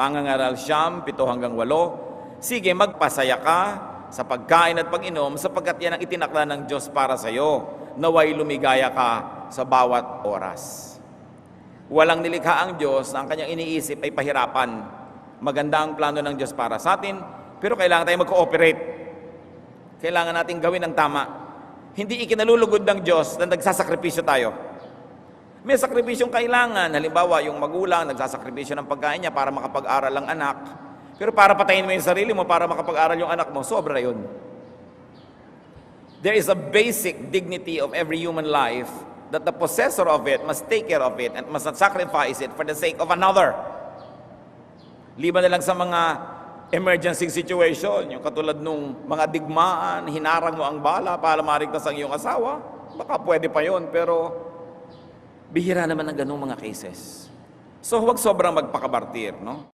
Mangangaral siyam, pito hanggang walo. Sige, magpasaya ka sa pagkain at pag-inom sapagkat yan ang itinakda ng Diyos para sa iyo. Naway lumigaya ka sa bawat oras. Walang nilikha ang Diyos na ang kanyang iniisip ay pahirapan. Maganda ang plano ng Diyos para sa atin, pero kailangan tayong mag-cooperate. Kailangan natin gawin ang tama. Hindi ikinalulugod ng Diyos na nagsasakripisyo tayo. May sakripisyong kailangan. Halimbawa, yung magulang nagsasakripisyo ng pagkain niya para makapag-aral ang anak. Pero para patayin mo yung sarili mo para makapag-aral yung anak mo, sobra yun. There is a basic dignity of every human life that the possessor of it must take care of it and must not sacrifice it for the sake of another. Liban na lang sa mga emergency situation, yung katulad nung mga digmaan, hinarang mo ang bala para marigtas ang iyong asawa, baka pwede pa yon pero bihira naman ang ganung mga cases. So huwag sobrang magpakabartir, no?